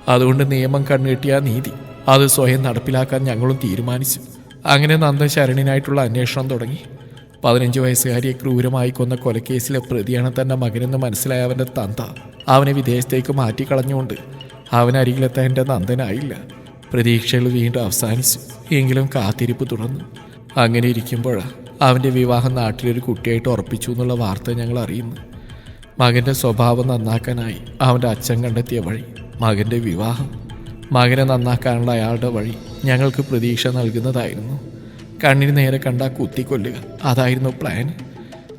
അതുകൊണ്ട് നിയമം കണ്ണുകെട്ടിയ നീതി അത് സ്വയം നടപ്പിലാക്കാൻ ഞങ്ങളും തീരുമാനിച്ചു. അങ്ങനെ നന്ദ ശരണിനായിട്ടുള്ള അന്വേഷണം തുടങ്ങി. പതിനഞ്ച് വയസ്സുകാരിയെ ക്രൂരമായി കൊന്ന കൊലക്കേസിലെ പ്രതിയാണ് തന്റെ മകനെന്ന് മനസ്സിലായ അവന്റെ തന്ത അവനെ വിദേശത്തേക്ക് മാറ്റിക്കളഞ്ഞുകൊണ്ട് അവനരികിലെത്താൻ എന്റെ നന്ദനായില്ല. പ്രതീക്ഷകൾ വീണ്ടും അവസാനിച്ചു. എങ്കിലും കാത്തിരിപ്പ് തുടർന്നു. അങ്ങനെ ഇരിക്കുമ്പോഴാണ് അവന്റെ വിവാഹം നാട്ടിലൊരു കുട്ടിയായിട്ട് ഉറപ്പിച്ചു എന്നുള്ള വാർത്ത ഞങ്ങൾ അറിയുന്നു. മകന്റെ സ്വഭാവം നന്നാക്കാനായി അവന്റെ അച്ഛൻ കണ്ടെത്തിയ വഴി മകന്റെ വിവാഹം. മകനെ നന്നാക്കാനുള്ള അയാളുടെ വഴി ഞങ്ങൾക്ക് പ്രതീക്ഷ നൽകുന്നതായിരുന്നു. കണ്ണിന് നേരെ കണ്ട കുത്തിക്കൊല്ലുക അതായിരുന്നു പ്ലാൻ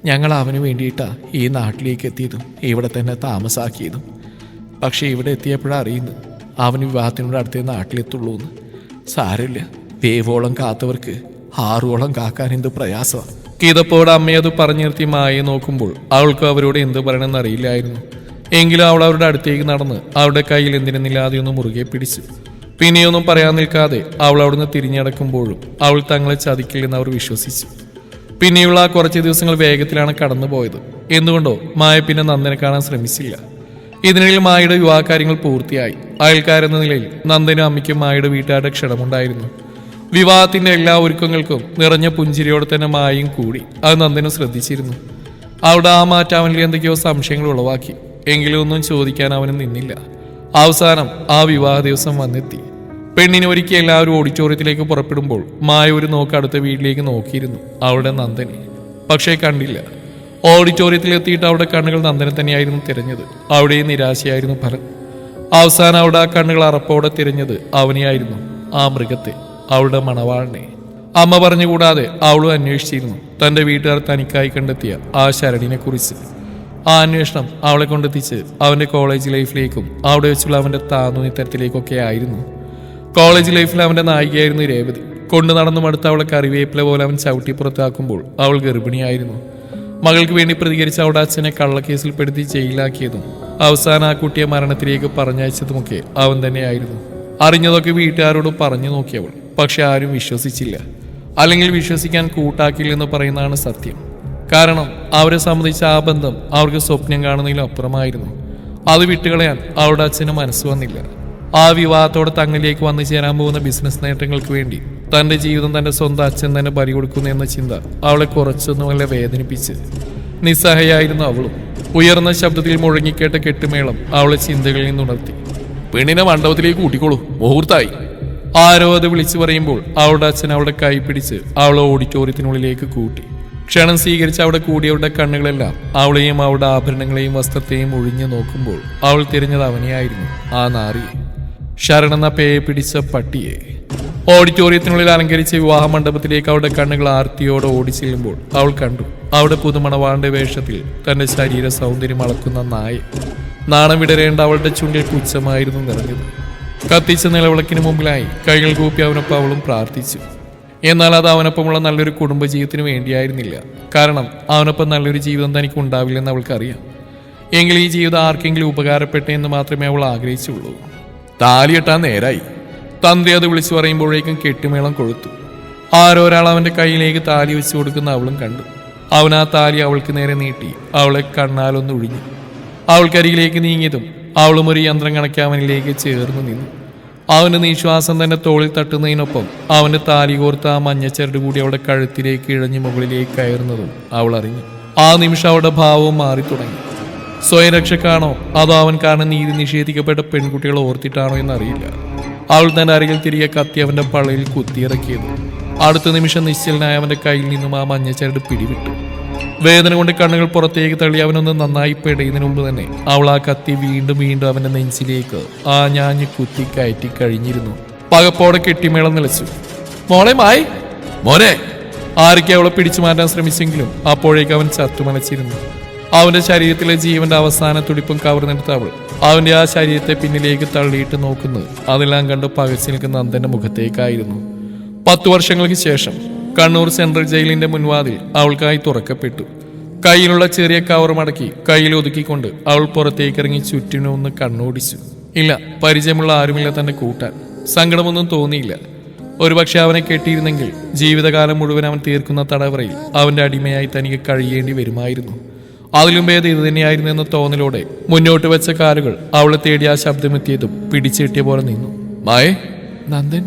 ഞങ്ങൾ അവന് വേണ്ടിയിട്ടാണ് ഈ നാട്ടിലേക്ക് എത്തിയതും ഇവിടെ തന്നെ താമസാക്കിയതും. പക്ഷേ ഇവിടെ എത്തിയപ്പോഴാണ് അറിയുന്നത് അവന് വിവാഹത്തിനോട് അടുത്തേ നാട്ടിലെത്തുള്ളൂ എന്ന്. സാരമില്ല. വേവോളം കാത്തവർക്ക് ആറോളം കാക്കാൻ എന്ത് പ്രയാസമാണ് കീതപ്പോടെ അമ്മയത് പറഞ്ഞു നിർത്തി മായ നോക്കുമ്പോൾ അവൾക്ക് അവരോട് എന്ത് പറയണമെന്ന് അറിയില്ലായിരുന്നു. എങ്കിലും അവൾ അവരുടെ അടുത്തേക്ക് നടന്ന് അവരുടെ കയ്യിൽ എന്തിനെന്നില്ലാതെ ഒന്ന് മുറുകെ പിടിച്ചു. പിന്നെയൊന്നും പറയാൻ നിൽക്കാതെ അവൾ അവിടുന്ന് തിരിഞ്ഞടക്കുമ്പോഴും അവൾ തങ്ങളെ ചതിക്കില്ലെന്ന് അവർ വിശ്വസിച്ചു. പിന്നെയുള്ള ആ കുറച്ച് ദിവസങ്ങൾ വേഗത്തിലാണ് കടന്നുപോയത്. എന്തുകൊണ്ടോ മായ പിന്നെ നന്ദനെ കാണാൻ ശ്രമിച്ചില്ല. ഇതിനിടയിൽ മായയുടെ വിവാഹകാര്യങ്ങൾ പൂർത്തിയായി. അയൽക്കാരെന്ന നിലയിൽ നന്ദനും അമ്മയ്ക്കും മായയുടെ വീട്ടുകാരുടെ ക്ഷണമുണ്ടായിരുന്നു. വിവാഹത്തിന്റെ എല്ലാ ഒരുക്കങ്ങൾക്കും നിറഞ്ഞ പുഞ്ചിരിയോടെ തന്നെ മായയും കൂടി. അത് നന്ദനും ശ്രദ്ധിച്ചിരുന്നു. അവിടെ ആ മാറ്റാവനിൽ എന്തൊക്കെയോ സംശയങ്ങൾ ഉളവാക്കി. എങ്കിലും ഒന്നും ചോദിക്കാൻ അവന് നിന്നില്ല. അവസാനം ആ വിവാഹ ദിവസം വന്നെത്തി. പെണ്ണിനെ ഒരുക്കി എല്ലാവരും ഓഡിറ്റോറിയത്തിലേക്ക് പുറപ്പെടുമ്പോൾ മായ ഒരു നോക്ക് അടുത്ത വീട്ടിലേക്ക് നോക്കിയിരുന്നു അവളുടെ നന്ദനെ. പക്ഷേ കണ്ടില്ല. ഓഡിറ്റോറിയത്തിൽ എത്തിയിട്ട് അവിടെ കണ്ണുകൾ നന്ദനെ തന്നെയായിരുന്നു തിരഞ്ഞത്. അവിടെയും നിരാശയായിരുന്നു ഫലം അവസാനം അവിടെ ആ കണ്ണുകൾ അറപ്പോടെ തിരഞ്ഞത് അവനെയായിരുന്നു ആ മൃഗത്തെ അവളുടെ മണവാളിനെ. അമ്മ പറഞ്ഞുകൂടാതെ അവളും അന്വേഷിച്ചിരുന്നു. തന്റെ വീട്ടുകാർ തനിക്കായി കണ്ടെത്തിയ ആ ശരണിനെ കുറിച്ച് ആ അന്വേഷണം അവളെ കൊണ്ടെത്തിച്ച് അവന്റെ കോളേജ് ലൈഫിലേക്കും അവിടെ വെച്ചുള്ള അവന്റെ താന്നു തരത്തിലേക്കൊക്കെ ആയിരുന്നു. കോളേജ് ലൈഫിൽ അവന്റെ നായികയായിരുന്നു രേവതി. കൊണ്ടു നടന്നു മടുത്ത അവളെ കറിവേപ്പില പോലെ അവൻ ചവിട്ടി പുറത്താക്കുമ്പോൾ അവൾ ഗർഭിണിയായിരുന്നു. മകൾക്ക് വേണ്ടി പ്രതികരിച്ച അവളുടെ അച്ഛനെ കള്ളക്കേസിൽ പെടുത്തി ജയിലാക്കിയതും അവസാനം ആ കുട്ടിയെ മരണത്തിലേക്ക് പറഞ്ഞയച്ചതുമൊക്കെ അവൻ തന്നെയായിരുന്നു. അറിഞ്ഞതൊക്കെ വീട്ടുകാരോട് പറഞ്ഞു നോക്കിയവൾ പക്ഷെ ആരും വിശ്വസിച്ചില്ല. അല്ലെങ്കിൽ വിശ്വസിക്കാൻ കൂട്ടാക്കില്ലെന്ന് പറയുന്നതാണ് സത്യം. കാരണം അവരെ സംബന്ധിച്ച ആ ബന്ധം അവർക്ക് സ്വപ്നം കാണുന്നതിലും അപ്പുറമായിരുന്നു. അത് വിട്ടുകളയാൻ അവരുടെ അച്ഛന് മനസ്സ് വന്നില്ല. ആ വിവാഹത്തോടെ തങ്ങളിലേക്ക് വന്നു ചേരാൻ പോകുന്ന ബിസിനസ് നേട്ടങ്ങൾക്ക് വേണ്ടി തന്റെ ജീവിതം തന്റെ സ്വന്തം അച്ഛൻ തന്നെ ബലി കൊടുക്കുന്നു എന്ന ചിന്ത അവളെ കുറച്ചൊന്നുമല്ല വേദനിപ്പിച്ച്. നിസ്സഹയായിരുന്നു അവളും. ഉയർന്ന ശബ്ദത്തിൽ മുഴങ്ങിക്കേട്ട കെട്ടുമേളം അവളെ ചിന്തകളിൽ നിന്ന് ഉണർത്തി പെണ്ണിനെ മണ്ഡപത്തിലേക്ക് കൂട്ടിക്കോളൂ. മുഹൂർത്തായി. ആരോ അത് വിളിച്ചു പറയുമ്പോൾ അവളുടെ അച്ഛൻ അവളുടെ കൈ പിടിച്ച് അവളെ ഓഡിറ്റോറിയത്തിനുള്ളിലേക്ക് കൂട്ടി. ക്ഷണം സ്വീകരിച്ച് അവിടെ കൂടിയവരുടെ കണ്ണുകളെല്ലാം അവളെയും അവളുടെ ആഭരണങ്ങളെയും വസ്ത്രത്തെയും ഒഴിഞ്ഞു നോക്കുമ്പോൾ അവൾ തിരഞ്ഞത് അവനെയായിരുന്നു ആ നാറിയെ. ശരണെന്ന പേയെ പിടിച്ച പട്ടിയെ. ഓഡിറ്റോറിയത്തിനുള്ളിൽ അലങ്കരിച്ച വിവാഹ മണ്ഡപത്തിലേക്ക് അവളുടെ കണ്ണുകൾ ആർത്തിയോടെ ഓടിച്ചെല്ലുമ്പോൾ അവൾ കണ്ടു അവിടെ പുതുമണവാളിന്റെ വേഷത്തിൽ തന്റെ ശരീര സൗന്ദര്യം അളക്കുന്ന നായ നാണം വിടരേണ്ട അവളുടെ ചുണ്ടിൽ പുച്ഛമായിരുന്നു നിറഞ്ഞത്. കത്തിച്ച നിലവിളക്കിന് മുമ്പിലായി കൈകൾ കൂപ്പി അവനൊപ്പം അവളും പ്രാർത്ഥിച്ചു. എന്നാൽ അത് അവനൊപ്പമുള്ള നല്ലൊരു കുടുംബജീവിതത്തിന് വേണ്ടിയായിരുന്നില്ല. കാരണം അവനൊപ്പം നല്ലൊരു ജീവിതം തനിക്ക് ഉണ്ടാവില്ലെന്ന് അവൾക്കറിയാം. എങ്കിൽ ഈ ജീവിതം ആർക്കെങ്കിലും ഉപകാരപ്പെട്ടേ എന്ന് മാത്രമേ അവൾ ആഗ്രഹിച്ചുള്ളൂ. താലിയെട്ടാൻ നേരായി. തന്ത്രി അത് വിളിച്ചു പറയുമ്പോഴേക്കും കെട്ടുമേളം കൊഴുത്തു. ആരോരാൾ അവന്റെ കയ്യിലേക്ക് താലി വെച്ചു കൊടുക്കുന്ന അവളും കണ്ടു. അവൻ ആ താലി അവൾക്ക് നേരെ നീട്ടി. അവളെ കണ്ണാലൊന്ന് ഒഴിഞ്ഞു അവൾക്കരികിലേക്ക് നീങ്ങിയതും അവളും ഒരു യന്ത്രം കണക്കാവനിലേക്ക് ചേർന്ന് നിന്നു. അവന്റെ നിശ്വാസം തന്നെ തോളിൽ തട്ടുന്നതിനൊപ്പം അവന് താലി കോർത്ത് ആ മഞ്ഞച്ചരട് കൂടി അവളുടെ കഴുത്തിലേക്ക് ഇഴഞ്ഞ് മുകളിലേക്ക് കയറുന്നതും അവൾ അറിഞ്ഞു. ആ നിമിഷം അവളുടെ ഭാവവും മാറി തുടങ്ങി. സ്വയം രക്ഷക്കാണോ അതോ അവൻ കാരണം നീതി നിഷേധിക്കപ്പെട്ട പെൺകുട്ടികളെ ഓർത്തിട്ടാണോ എന്നറിയില്ല. അവൾ തന്റെ അരികിൽ തിരികെ കത്തി അവന്റെ പള്ളയിൽ കുത്തിയിറക്കിയത്. അടുത്ത നിമിഷം നിശ്ചലനായ അവന്റെ കയ്യിൽ നിന്നും ആ മഞ്ഞച്ചരട് പിടിവിട്ടു. വേദന കൊണ്ട് കണ്ണുകൾ പുറത്തേക്ക് തള്ളി അവനൊന്ന് നന്നായി പെടയുന്നതിന് മുമ്പ് തന്നെ അവൾ ആ കത്തി വീണ്ടും വീണ്ടും അവന്റെ നെഞ്ചിലേക്ക് ആ ഞാഞ്ഞ് കുത്തി കയറ്റി കഴിഞ്ഞിരുന്നു. പകപ്പോടെ കെട്ടിമേളം നിലച്ചു. മോളെ മായി. മോനെ. ആരൊക്കെ അവളെ പിടിച്ചു മാറ്റാൻ ശ്രമിച്ചെങ്കിലും അപ്പോഴേക്ക് അവൻ ചത്തുമലച്ചിരുന്നു. അവന്റെ ശരീരത്തിലെ ജീവന്റെ അവസാന തുടിപ്പും കവർന്നെടുത്ത അവൾ അവന്റെ ആ ശരീരത്തെ പിന്നിലേക്ക് തള്ളിയിട്ട് നോക്കുന്നത് അതെല്ലാം കണ്ട് പകച്ചു നിൽക്കുന്ന അന്തന്റെ മുഖത്തേക്കായിരുന്നു. പത്തു വർഷങ്ങൾക്ക് ശേഷം കണ്ണൂർ സെൻട്രൽ ജയിലിന്റെ മുൻവാതിൽ അവൾക്കായി തുറക്കപ്പെട്ടു. കയ്യിലുള്ള ചെറിയ കവർ മടക്കി കയ്യിൽ ഒതുക്കിക്കൊണ്ട് അവൾ പുറത്തേക്ക് ഇറങ്ങി ചുറ്റിനും ഒന്ന് കണ്ണോടിച്ചു. ഇല്ല പരിചയമുള്ള ആരുമില്ല തന്നെ കൂട്ടാൻ. സങ്കടമൊന്നും തോന്നിയില്ല. ഒരുപക്ഷെ അവനെ കെട്ടിയിരുന്നെങ്കിൽ ജീവിതകാലം മുഴുവൻ അവൻ തീർക്കുന്ന തടവറയിൽ അവന്റെ അടിമയായി തനിക്ക് കഴിയേണ്ടി വരുമായിരുന്നു. അതിലും ഭേദം ഇത് തന്നെയായിരുന്നു എന്ന തോന്നലോടെ മുന്നോട്ട് വെച്ച കാലുകൾ അവളെ തേടി ആ ശബ്ദമെത്തിയതും പിടിച്ചെട്ടിയ പോലെ നിന്നു. മായേ നന്ദൻ.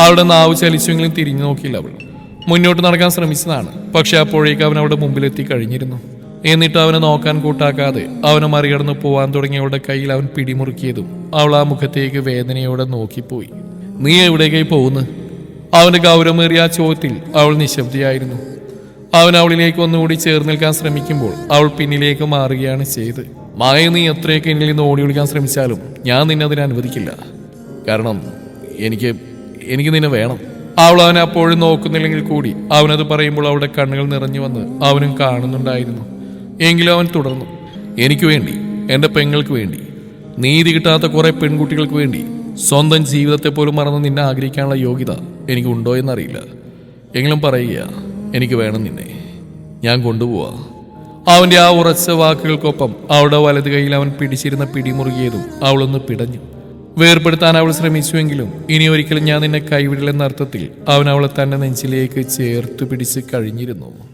അവളുടെ നാവ് ചലിച്ചെങ്കിലും തിരിഞ്ഞു നോക്കിയില്ല അവൾ. മുന്നോട്ട് നടക്കാൻ ശ്രമിച്ചതാണ്. പക്ഷെ അപ്പോഴേക്ക് അവൻ അവിടെ മുമ്പിലെത്തി കഴിഞ്ഞിരുന്നു. എന്നിട്ട് അവനെ നോക്കാൻ കൂട്ടാക്കാതെ അവനെ മറികടന്ന് പോവാൻ തുടങ്ങിയവളുടെ കയ്യിൽ അവൻ പിടിമുറുക്കിയതും അവൾ ആ മുഖത്തേക്ക് വേദനയോടെ നോക്കിപ്പോയി. നീ എവിടേക്കായി പോകുന്നു? അവന്റെ ഗൗരവമേറിയ ആ ചോദ്യത്തിൽ അവൾ നിശബ്ദയായിരുന്നു. അവൻ അവളിലേക്ക് ഒന്നുകൂടി ചേർന്ന് നിൽക്കാൻ ശ്രമിക്കുമ്പോൾ അവൾ പിന്നിലേക്ക് മാറുകയാണ് ചെയ്ത് മായ നീ എത്രയൊക്കെ എന്നിൽ നിന്ന് ഓടി വിളിക്കാൻ ശ്രമിച്ചാലും ഞാൻ നിന്നെ അതിന് അനുവദിക്കില്ല. കാരണം എനിക്ക് എനിക്ക് നിന്നെ വേണം. അവൾ അവനെ അപ്പോഴും നോക്കുന്നില്ലെങ്കിൽ കൂടി. അവനത് പറയുമ്പോൾ അവളുടെ കണ്ണുകൾ നിറഞ്ഞു വന്ന് അവനും കാണുന്നുണ്ടായിരുന്നു. എങ്കിലും അവൻ തുടർന്നു. എനിക്ക് വേണ്ടി എന്റെ പെങ്ങൾക്ക് വേണ്ടി നീതി കിട്ടാത്ത കുറേ പെൺകുട്ടികൾക്ക് വേണ്ടി സ്വന്തം ജീവിതത്തെ പോലും മറന്ന് നിന്നെ ആഗ്രഹിക്കാനുള്ള യോഗ്യത എനിക്ക് എനിക്കുണ്ടോ എന്നറിയില്ല. എങ്കിലും പറയുക എനിക്ക് വേണം നിന്നെ. ഞാൻ കൊണ്ടുപോവാ. അവന്റെ ആ ഉറച്ച വാക്കുകൾക്കൊപ്പം അവളുടെ വലത് കൈയിൽ അവൻ പിടിച്ചിരുന്ന പിടിമുറുകിയതും അവളൊന്ന് പിടഞ്ഞു. വേർപെടുത്താൻ അവൾ ശ്രമിച്ചുവെങ്കിലും ഇനി ഒരിക്കലും ഞാൻ നിന്നെ കൈവിടില്ലെന്ന അർത്ഥത്തിൽ അവൻ അവളെ തന്റെ നെഞ്ചിലേക്ക് ചേർത്ത് പിടിച്ച് കഴിഞ്ഞിരുന്നു.